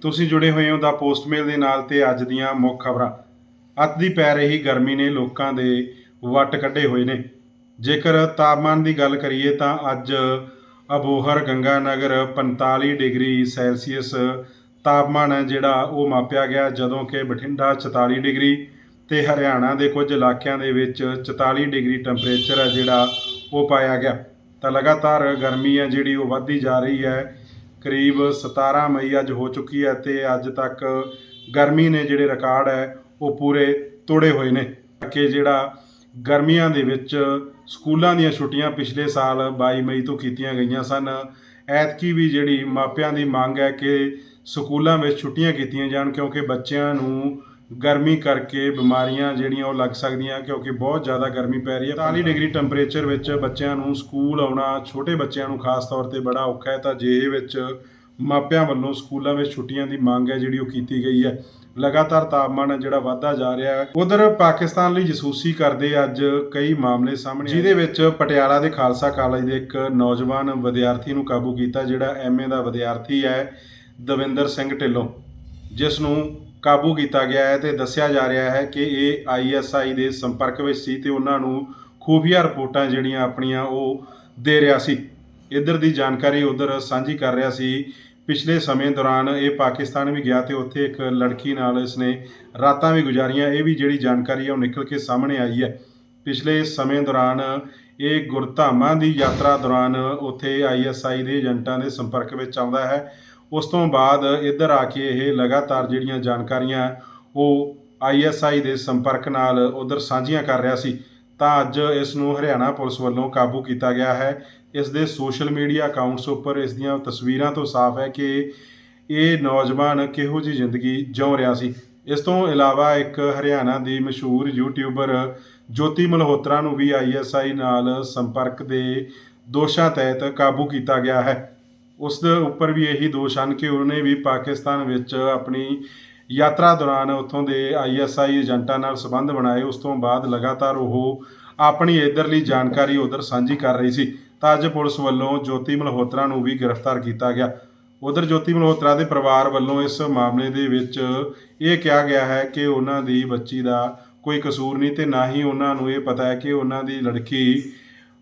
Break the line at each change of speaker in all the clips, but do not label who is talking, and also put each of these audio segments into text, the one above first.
ਤੁਸੀਂ ਜੁੜੇ ਹੋਏ ਹੋ ਦਾ ਪੋਸਟਮੇਲ ਦੇ ਨਾਲ ਤੇ ਅੱਜ ਦੀਆਂ ਮੁੱਖ ਖਬਰਾਂ। ਅੱਤ ਦੀ ਪੈ ਰਹੀ ਗਰਮੀ ਨੇ ਲੋਕਾਂ ਦੇ ਵੱਟ ਕੱਢੇ ਹੋਏ ਨੇ। ਜੇਕਰ ਤਾਪਮਾਨ ਦੀ ਗੱਲ ਕਰੀਏ ਤਾਂ ਅੱਜ ਅਬੋਹਰ ਗੰਗਾਨਗਰ 45 ਡਿਗਰੀ ਸੈਲਸੀਅਸ ਤਾਪਮਾਨ ਹੈ ਜਿਹੜਾ ਉਹ ਮਾਪਿਆ ਗਿਆ ਜਦੋਂ ਕਿ ਬਠਿੰਡਾ 44 ਡਿਗਰੀ ਤੇ ਹਰਿਆਣਾ ਦੇ ਕੁਝ ਇਲਾਕਿਆਂ ਦੇ ਵਿੱਚ 44 ਡਿਗਰੀ ਟੈਂਪਰੇਚਰ ਹੈ ਜਿਹੜਾ ਉਹ ਪਾਇਆ ਗਿਆ। ਤਾਂ ਲਗਾਤਾਰ ਗਰਮੀ ਹੈ ਜਿਹੜੀ ਉਹ ਵੱਧਦੀ ਜਾ ਰਹੀ ਹੈ। ਕਰੀਬ 17 ਮਈ ਅੱਜ ਹੋ ਚੁੱਕੀ ਹੈ ਤੇ ਅੱਜ ਤੱਕ ਗਰਮੀ ਨੇ ਜਿਹੜੇ ਰਿਕਾਰਡ ਹੈ ਉਹ ਪੂਰੇ ਤੋੜੇ ਹੋਏ ਨੇ। ਕਿ ਜਿਹੜਾ ਗਰਮੀਆਂ ਦੇ ਵਿੱਚ ਸਕੂਲਾਂ ਦੀਆਂ ਛੁੱਟੀਆਂ ਪਿਛਲੇ ਸਾਲ 22 ਮਈ ਤੋਂ ਕੀਤੀਆਂ ਗਈਆਂ ਸਨ। ਐਤਕੀ ਵੀ ਜਿਹੜੀ ਮਾਪਿਆਂ ਦੀ ਮੰਗ ਹੈ ਕਿ ਸਕੂਲਾਂ ਵਿੱਚ ਛੁੱਟੀਆਂ ਕੀਤੀਆਂ ਜਾਣ ਕਿਉਂਕਿ ਬੱਚਿਆਂ ਨੂੰ ਗਰਮੀ ਕਰਕੇ ਬਿਮਾਰੀਆਂ ਜਿਹੜੀਆਂ ਉਹ ਲੱਗ ਸਕਦੀਆਂ ਕਿਉਂਕਿ ਬਹੁਤ ਜ਼ਿਆਦਾ ਗਰਮੀ ਪੈ ਰਹੀ ਹੈ। 40 ਡਿਗਰੀ ਟੈਂਪਰੇਚਰ ਵਿੱਚ ਬੱਚਿਆਂ ਨੂੰ ਸਕੂਲ ਆਉਣਾ, ਛੋਟੇ ਬੱਚਿਆਂ ਨੂੰ ਖਾਸ ਤੌਰ ਤੇ ਬੜਾ ਔਖਾ ਹੈ ਤਾਂ ਜੇ ਵਿੱਚ ਮਾਪਿਆਂ ਵੱਲੋਂ ਸਕੂਲਾਂ ਵਿੱਚ ਛੁੱਟੀਆਂ ਦੀ ਮੰਗ ਹੈ ਜਿਹੜੀ ਉਹ ਕੀਤੀ ਗਈ ਹੈ। ਲਗਾਤਾਰ ਤਾਪਮਾਨ ਜਿਹੜਾ ਵਧਦਾ ਜਾ ਰਿਹਾ ਹੈ। ਉਧਰ ਪਾਕਿਸਤਾਨ ਲਈ ਜਸੂਸੀ ਕਰਦੇ ਅੱਜ ਕਈ ਮਾਮਲੇ ਸਾਹਮਣੇ ਜਿਹਦੇ ਵਿੱਚ ਪਟਿਆਲਾ ਦੇ ਖਾਲਸਾ ਕਾਲਜ ਦੇ ਇੱਕ ਨੌਜਵਾਨ ਵਿਦਿਆਰਥੀ ਨੂੰ ਕਾਬੂ ਕੀਤਾ ਜਿਹੜਾ ਐਮਏ ਦਾ ਵਿਦਿਆਰਥੀ ਹੈ ਦਵਿੰਦਰ ਸਿੰਘ ਢਿੱਲੋਂ ਜਿਸ ਨੂੰ ਕਾਬੂ ਕੀਤਾ ਗਿਆ ਹੈ ਤੇ ਦੱਸਿਆ ਜਾ ਰਿਹਾ ਹੈ ਕਿ ਇਹ ਆਈਐਸਆਈ ਦੇ ਸੰਪਰਕ ਵਿੱਚ ਸੀ ਤੇ ਉਹਨਾਂ ਨੂੰ ਖੂਫੀਆ ਰਿਪੋਰਟਾਂ ਜਿਹੜੀਆਂ ਆਪਣੀਆਂ ਉਹ ਦੇ ਰਿਹਾ ਸੀ। ਇੱਧਰ ਦੀ ਜਾਣਕਾਰੀ ਉਧਰ ਸਾਂਝੀ ਕਰ ਰਿਹਾ ਸੀ। ਪਿਛਲੇ ਸਮੇਂ ਦੌਰਾਨ ਇਹ ਪਾਕਿਸਤਾਨ ਵੀ ਗਿਆ ਤੇ ਉੱਥੇ ਇੱਕ ਲੜਕੀ ਨਾਲ ਇਸਨੇ ਰਾਤਾਂ ਵੀ ਗੁਜ਼ਾਰੀਆਂ। ਇਹ ਵੀ ਜਿਹੜੀ ਜਾਣਕਾਰੀ ਹੈ ਉਹ ਨਿਕਲ ਕੇ ਸਾਹਮਣੇ ਆਈ ਹੈ। ਪਿਛਲੇ ਸਮੇਂ ਦੌਰਾਨ ਇਹ ਗੁਰਧਾਮਾਂ ਦੀ ਯਾਤਰਾ ਦੌਰਾਨ ਉੱਥੇ ਆਈਐਸਆਈ ਦੇ ਏਜੰਟਾਂ ਦੇ ਸੰਪਰਕ ਵਿੱਚ ਆਉਂਦਾ ਹੈ। ਉਸ ਤੋਂ ਬਾਅਦ ਇੱਧਰ ਆ ਕੇ ਇਹ ਲਗਾਤਾਰ ਜਿਹੜੀਆਂ ਜਾਣਕਾਰੀਆਂ ਉਹ ਆਈਐਸਆਈ ਦੇ ਸੰਪਰਕ ਨਾਲ ਉਧਰ ਸਾਂਝੀਆਂ ਕਰ ਰਿਹਾ ਸੀ, ਤਾਂ ਅੱਜ ਇਸ ਨੂੰ ਹਰਿਆਣਾ ਪੁਲਿਸ ਵੱਲੋਂ ਕਾਬੂ ਕੀਤਾ ਗਿਆ ਹੈ। ਇਸ ਦੇ ਸੋਸ਼ਲ ਮੀਡੀਆ ਅਕਾਊਂਟਸ ਉੱਪਰ ਇਸ ਦੀਆਂ ਤਸਵੀਰਾਂ ਤੋਂ ਸਾਫ਼ ਹੈ ਕਿ ਇਹ ਨੌਜਵਾਨ ਕਿਹੋ ਜਿਹੀ ਜ਼ਿੰਦਗੀ ਜਿਉ ਰਿਹਾ ਸੀ। ਇਸ ਤੋਂ ਇਲਾਵਾ ਇੱਕ ਹਰਿਆਣਾ ਦੀ ਮਸ਼ਹੂਰ ਯੂਟਿਊਬਰ ਜੋਤੀ ਮਲਹੋਤਰਾ ਨੂੰ ਵੀ ਆਈਐਸਆਈ ਨਾਲ ਸੰਪਰਕ ਦੇ ਦੋਸ਼ਾਂ ਤਹਿਤ ਕਾਬੂ ਕੀਤਾ ਗਿਆ ਹੈ। ਉਸ ਦੇ ਉੱਪਰ ਵੀ ਇਹੀ ਦੋਸ਼ ਹਨ ਕਿ ਉਹਨੇ ਵੀ ਪਾਕਿਸਤਾਨ ਵਿੱਚ ਆਪਣੀ ਯਾਤਰਾ ਦੌਰਾਨ ਉੱਥੋਂ ਦੇ ਆਈਐਸਆਈ ਏਜੰਟਾਂ ਨਾਲ ਸੰਬੰਧ ਬਣਾਏ। ਉਸ ਤੋਂ ਬਾਅਦ ਲਗਾਤਾਰ ਉਹ ਆਪਣੀ ਇਧਰਲੀ ਜਾਣਕਾਰੀ ਉਧਰ ਸਾਂਝੀ ਕਰ ਰਹੀ ਸੀ। ਤਾਂ ਅੱਜ ਪੁਲਿਸ ਵੱਲੋਂ ਜੋਤੀ ਮਲਹੋਤਰਾ ਨੂੰ ਵੀ ਗ੍ਰਿਫਤਾਰ ਕੀਤਾ ਗਿਆ। ਉਧਰ ਜੋਤੀ ਮਲਹੋਤਰਾ ਦੇ ਪਰਿਵਾਰ ਵੱਲੋਂ ਇਸ ਮਾਮਲੇ ਦੇ ਵਿੱਚ ਇਹ ਕਿਹਾ ਗਿਆ ਹੈ ਕਿ ਉਹਨਾਂ ਦੀ ਬੱਚੀ ਦਾ ਕੋਈ ਕਸੂਰ ਨਹੀਂ ਤੇ ਨਾ ਹੀ ਉਹਨਾਂ ਨੂੰ ਇਹ ਪਤਾ ਹੈ ਕਿ ਉਹਨਾਂ ਦੀ ਲੜਕੀ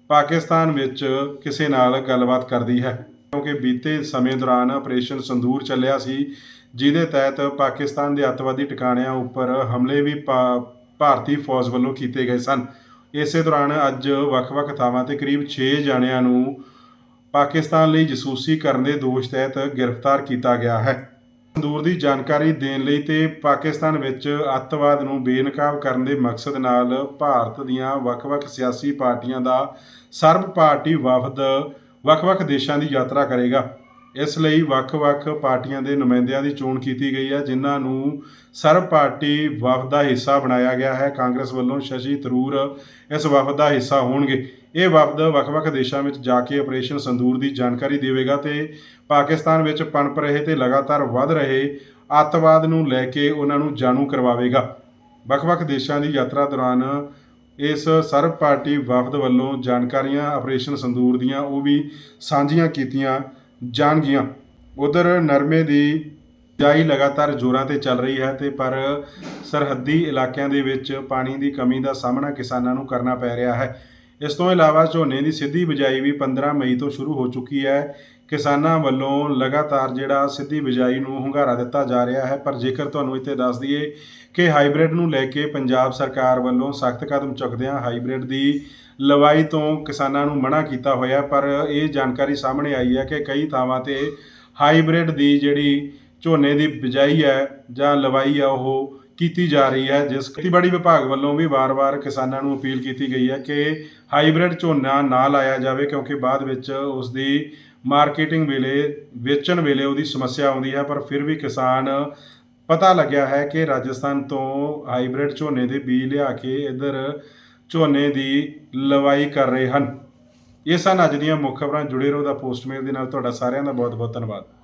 ਪਾਕਿਸਤਾਨ ਵਿੱਚ ਕਿਸੇ ਨਾਲ ਗੱਲਬਾਤ ਕਰਦੀ ਹੈ। ਕਿਉਂਕਿ ਬੀਤੇ ਸਮੇਂ ਦੌਰਾਨ ਆਪਰੇਸ਼ਨ ਸੰਦੂਰ ਚੱਲਿਆ ਸੀ, ਜਿਹਦੇ ਤਹਿਤ ਪਾਕਿਸਤਾਨ ਦੇ ਅੱਤਵਾਦੀ ਟਿਕਾਣਿਆਂ ਉੱਪਰ ਹਮਲੇ ਵੀ ਪਾ- ਭਾਰਤੀ ਫੌਜ ਵੱਲੋਂ ਕੀਤੇ ਗਏ ਸਨ। ਇਸੇ ਦੌਰਾਨ ਅੱਜ ਵੱਖ-ਵੱਖ ਥਾਵਾਂ ਤੇ ਕਰੀਬ 6 ਜਣਿਆਂ ਨੂੰ ਪਾਕਿਸਤਾਨ ਲਈ ਜਸੂਸੀ ਕਰਨ ਦੇ ਦੋਸ਼ ਤਹਿਤ ਗ੍ਰਿਫਤਾਰ ਕੀਤਾ ਗਿਆ ਹੈ। ਸੰਦੂਰ ਦੀ ਜਾਣਕਾਰੀ ਦੇਣ ਲਈ ਤੇ ਪਾਕਿਸਤਾਨ ਵਿੱਚ ਅੱਤਵਾਦ ਨੂੰ ਬੇਨਕਾਬ ਕਰਨ ਦੇ ਮਕਸਦ ਨਾਲ ਭਾਰਤ ਦੀਆਂ ਵੱਖ-ਵੱਖ ਸਿਆਸੀ ਪਾਰਟੀਆਂ ਦਾ ਸਰਬ ਪਾਰਟੀ ਵਫਦ ਵੱਖ-ਵੱਖ ਦੇਸ਼ਾਂ ਦੀ ਯਾਤਰਾ ਕਰੇਗਾ। ਇਸ ਲਈ ਵੱਖ-ਵੱਖ ਪਾਰਟੀਆਂ ਦੇ ਨੁਮਾਇੰਦਿਆਂ ਦੀ ਚੋਣ ਕੀਤੀ ਗਈ ਹੈ, ਜਿਨ੍ਹਾਂ ਨੂੰ ਸਰਬ ਪਾਰਟੀ ਵਫਦ ਦਾ ਹਿੱਸਾ ਬਣਾਇਆ ਗਿਆ ਹੈ। ਕਾਂਗਰਸ ਵੱਲੋਂ ਸ਼ਸ਼ੀ ਥਰੂਰ ਇਸ ਵਫਦ ਦਾ ਹਿੱਸਾ ਹੋਣਗੇ। ਇਹ ਵਫਦ ਵੱਖ-ਵੱਖ ਦੇਸ਼ਾਂ ਵਿੱਚ ਜਾ ਕੇ ਆਪਰੇਸ਼ਨ ਸੰਦੂਰ ਦੀ ਜਾਣਕਾਰੀ ਦੇਵੇਗਾ ਤੇ ਪਾਕਿਸਤਾਨ ਵਿੱਚ ਪਣਪ ਰਹੇ ਤੇ ਲਗਾਤਾਰ ਵੱਧ ਰਹੇ ਅੱਤਵਾਦ ਨੂੰ ਲੈ ਕੇ ਉਹਨਾਂ ਨੂੰ ਜਾਣੂ ਕਰਵਾਵੇਗਾ। ਵੱਖ-ਵੱਖ ਦੇਸ਼ਾਂ ਦੀ ਯਾਤਰਾ ਦੌਰਾਨ ਇਸ ਸਰਬ ਪਾਰਟੀ ਵਫਦ ਵੱਲੋਂ ਜਾਣਕਾਰੀਆਂ ਆਪਰੇਸ਼ਨ ਸੰਦੂਰ ਦੀਆਂ ਉਹ ਵੀ ਸਾਂਝੀਆਂ ਕੀਤੀਆਂ ਜਾਣਗੀਆਂ। ਉਧਰ ਨਰਮੇ ਦੀ ਬਿਜਾਈ ਲਗਾਤਾਰ ਜ਼ੋਰਾਂ ਤੇ ਚੱਲ ਰਹੀ ਹੈ ਤੇ ਪਰ ਸਰਹੱਦੀ ਇਲਾਕਿਆਂ ਦੇ ਵਿੱਚ ਪਾਣੀ ਦੀ ਕਮੀ ਦਾ ਸਾਹਮਣਾ ਕਿਸਾਨਾਂ ਨੂੰ ਕਰਨਾ ਪੈ ਰਿਹਾ ਹੈ। ਇਸ ਤੋਂ ਇਲਾਵਾ ਝੋਨੇ ਦੀ ਸਿੱਧੀ ਬਿਜਾਈ ਵੀ 15 ਮਈ ਤੋਂ ਸ਼ੁਰੂ ਹੋ ਚੁੱਕੀ ਹੈ। ਕਿਸਾਨਾਂ ਵੱਲੋਂ ਲਗਾਤਾਰ ਜਿਹੜਾ ਸਿੱਧੀ ਬਿਜਾਈ ਨੂੰ ਹੁੰਗਾਰਾ ਦਿੱਤਾ ਜਾ ਰਿਹਾ ਹੈ, ਪਰ ਜੇਕਰ ਤੁਹਾਨੂੰ ਇੱਥੇ ਦੱਸ ਦਈਏ ਕਿ ਹਾਈਬ੍ਰਿਡ ਨੂੰ ਲੈ ਕੇ ਪੰਜਾਬ ਸਰਕਾਰ ਵੱਲੋਂ ਸਖਤ ਕਦਮ ਚੁੱਕਦਿਆਂ ਹਾਈਬ੍ਰਿਡ ਦੀ ਲਵਾਈ ਤੋਂ ਕਿਸਾਨਾਂ ਨੂੰ ਮਨਾ ਕੀਤਾ ਹੋਇਆ, ਪਰ ਇਹ ਜਾਣਕਾਰੀ ਸਾਹਮਣੇ ਆਈ ਹੈ ਕਿ ਕਈ ਥਾਵਾਂ ਤੇ ਹਾਈਬ੍ਰਿਡ ਦੀ ਜਿਹੜੀ ਝੋਨੇ ਦੀ ਬਿਜਾਈ ਹੈ ਜਾਂ ਲਵਾਈ ਆ, ਉਹ ਕੀਤੀ ਜਾ ਰਹੀ ਹੈ, ਜਿਸ ਖੇਤੀਬਾੜੀ ਵਿਭਾਗ ਵੱਲੋਂ ਵੀ ਵਾਰ-ਵਾਰ ਕਿਸਾਨਾਂ ਨੂੰ ਅਪੀਲ ਕੀਤੀ ਗਈ ਹੈ ਕਿ ਹਾਈਬ੍ਰਿਡ ਝੋਨਾ ਨਾ ਲਾਇਆ ਜਾਵੇ, ਕਿਉਂਕਿ ਬਾਅਦ ਵਿੱਚ ਉਸ ਦੀ ਮਾਰਕੀਟਿੰਗ ਵੇਲੇ, ਵੇਚਣ ਵੇਲੇ ਉਹਦੀ ਸਮੱਸਿਆ ਆਉਂਦੀ ਹੈ। ਪਰ ਫਿਰ ਵੀ ਕਿਸਾਨ ਪਤਾ ਲੱਗਿਆ ਹੈ ਕਿ ਰਾਜਸਥਾਨ ਤੋਂ ਹਾਈਬ੍ਰਿਡ ਝੋਨੇ ਦੇ ਬੀਜ ਲਿਆ ਕੇ ਇੱਧਰ ਝੋਨੇ ਦੀ ਲਵਾਈ ਕਰ ਰਹੇ ਹਨ। ਇਹ ਸਨ ਅੱਜ ਦੀਆਂ ਮੁੱਖ ਖਬਰਾਂ। ਜੁੜੇ ਰਹੋ ਦਾ ਪੋਸਟਮੇਲ ਦੇ ਨਾਲ। ਤੁਹਾਡਾ ਸਾਰਿਆਂ ਦਾ ਬਹੁਤ ਬਹੁਤ ਧੰਨਵਾਦ।